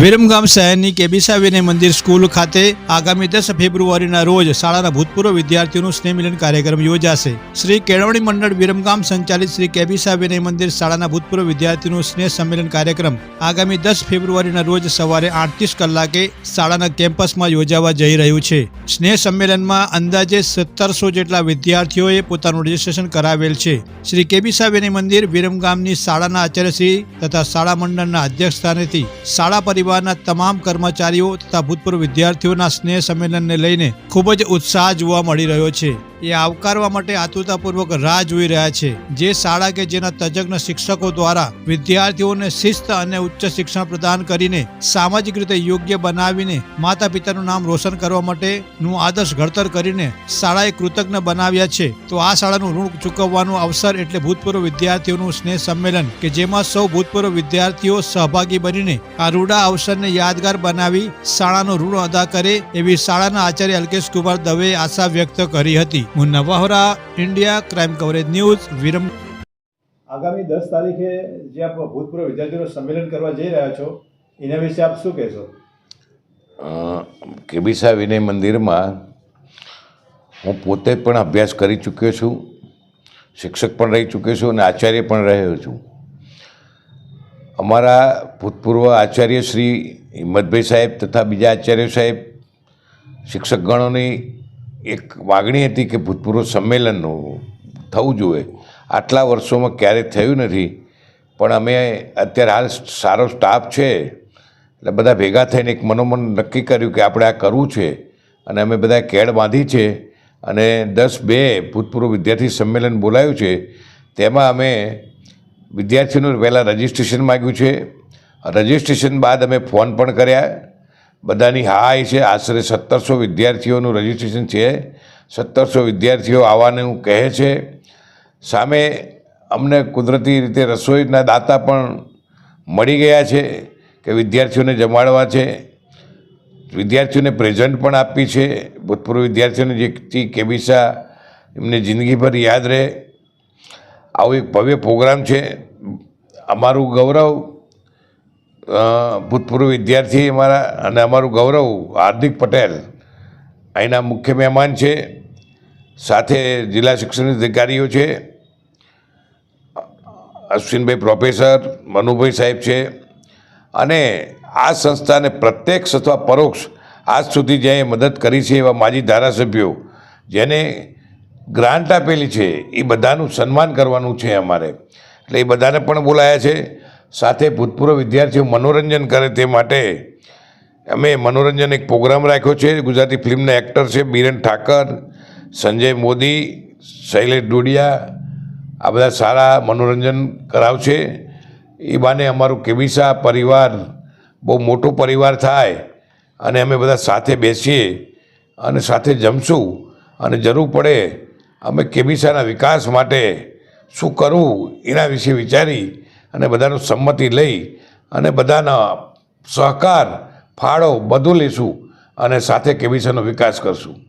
વિરમગામ શહેરની કેબીસા વિનય મંદિર સ્કૂલ ખાતે આગામી દસ ફેબ્રુઆરીના રોજ શાળાના ભૂતપૂર્વ વિદ્યાર્થીઓનું સ્નેહ મિલન કાર્યક્રમ યોજાશે. શ્રી કેળવણી મંડળ વિરમગામ સંચાલિત શ્રી કેબીસા વિનય મંદિર શાળાના ભૂતપૂર્વ વિદ્યાર્થીઓનું સ્નેહ સંમેલન કાર્યક્રમ આગામી દસ ફેબ્રુઆરીના રોજ સવારે આઠત્રીસ કલાકે શાળાના કેમ્પસમાં યોજાવા જઈ રહ્યું છે. સ્નેહ સંમેલનમાં અંદાજે સત્તરસો જેટલા વિદ્યાર્થીઓએ પોતાનું રજીસ્ટ્રેશન કરાવેલ છે. શ્રી કેબીસા વિનય મંદિર વિરમગામની શાળાના આચાર્યશ્રી તથા શાળા મંડળના અધ્યક્ષ સ્થાનેથી શાળા પરિવારના તમામ કર્મચારીઓ તથા ભૂતપૂર્વ વિદ્યાર્થીઓના સ્નેહ સંમેલનને લઈને ખૂબ જ ઉત્સાહ જોવા મળી રહ્યો છે. એ આવકારવા માટે આતુરતાપૂર્વક રાહ જોઈ રહ્યા છે. જે શાળા કે જેના તજજ્ઞ શિક્ષકો દ્વારા વિદ્યાર્થીઓને શિસ્ત અને ઉચ્ચ શિક્ષણ પ્રદાન કરીને સામાજિક રીતે યોગ્ય બનાવીને માતા પિતાનું નામ રોશન કરવા માટેનું આદર્શ ઘડતર કરીને શાળાએ કૃતજ્ઞ બનાવ્યા છે. તો આ શાળાનું ઋણ ચૂકવવાનો અવસર એટલે ભૂતપૂર્વ વિદ્યાર્થીઓનું સ્નેહ સંમેલન કે જેમાં સૌ ભૂતપૂર્વ વિદ્યાર્થીઓ સહભાગી બનીને આ રૂડા અવસરને યાદગાર બનાવી શાળાનું ઋણ અદા કરે એવી શાળાના આચાર્ય અલ્કેશ કુમાર દવેએ આશા વ્યક્ત કરી હતી. હું નવાહોરા India crime coverage news Viram આગામી દસ તારીખે જે આપ ભૂતપૂર્વ વિદ્યાર્થીઓનું સંમેલન કરવા જઈ રહ્યા છો એના વિશે આપ શું કહેશો? કેબીસા વિનય મંદિરમાં હું પોતે પણ અભ્યાસ કરી ચૂક્યો છું શિક્ષક પણ રહી ચૂક્યો છું અને આચાર્ય પણ રહ્યો છું. અમારા ભૂતપૂર્વ આચાર્ય શ્રી હિંમતભાઈ સાહેબ તથા બીજા આચાર્ય સાહેબ શિક્ષકગણોની એક માગણી હતી કે ભૂતપૂર્વ સંમેલનનું થવું જોઈએ. આટલા વર્ષોમાં ક્યારેય થયું નથી, પણ અમે અત્યારે હાલ સારો સ્ટાફ છે. એટલે બધા ભેગા થઈને એક મનોમન નક્કી કર્યું કે આપણે આ કરવું છે. અને અમે બધા કેડ બાંધી છે અને દસ બે ભૂતપૂર્વ વિદ્યાર્થી સંમેલન બોલાયું છે. તેમાં અમે વિદ્યાર્થીઓનું પહેલાં રજિસ્ટ્રેશન માગ્યું છે. રજિસ્ટ્રેશન બાદ અમે ફોન પણ કર્યા. બધાની હાય છે. આશરે સત્તરસો વિદ્યાર્થીઓનું રજિસ્ટ્રેશન છે. સત્તરસો વિદ્યાર્થીઓ આવવાનું કહે છે. સામે અમને કુદરતી રીતે રસોઈના દાતા પણ મળી ગયા છે કે વિદ્યાર્થીઓને જમાડવા છે. વિદ્યાર્થીઓને પ્રેઝન્ટ પણ આપી છે. ભૂતપૂર્વ વિદ્યાર્થીઓને જેથી કેબીસા એમને જિંદગીભર યાદ રહે. આવો એક ભવ્ય પ્રોગ્રામ છે. અમારું ગૌરવ ભૂતપૂર્વ વિદ્યાર્થી અમારા અને અમારું ગૌરવ હાર્દિક પટેલ અહીંના મુખ્ય મહેમાન છે. સાથે જિલ્લા શિક્ષણ અધિકારીઓ છે. અશ્વિનભાઈ પ્રોફેસર, મનુભાઈ સાહેબ છે. અને આ સંસ્થાને પ્રત્યક્ષ અથવા પરોક્ષ આજ સુધી જ્યાં મદદ કરી છે એવા માજી ધારાસભ્યો, જેને ગ્રાન્ટ આપેલી છે, એ બધાનું સન્માન કરવાનું છે અમારે. એટલે એ બધાને પણ બોલાયા છે. સાથે ભૂતપૂર્વ વિદ્યાર્થીઓ મનોરંજન કરે તે માટે અમે મનોરંજન એક પ્રોગ્રામ રાખ્યો છે. ગુજરાતી ફિલ્મના એક્ટર છે બિરેન ઠાકર, સંજય મોદી, શૈલેષ ડોડિયા, આ બધા સારા મનોરંજન કરાવશે. એ બાને અમારું કેબીસા પરિવાર, બહુ મોટો પરિવાર થાય અને અમે બધા સાથે બેસીએ અને સાથે જમશું. અને જરૂર પડે અમે કેબીસાના વિકાસ માટે શું કરવું એના વિશે વિચારી અને બધાનું સંમતિ લઈ અને બધાના સહકાર, ફાળો બધું લઈશું અને સાથે કેબીસાનો વિકાસ કરશું.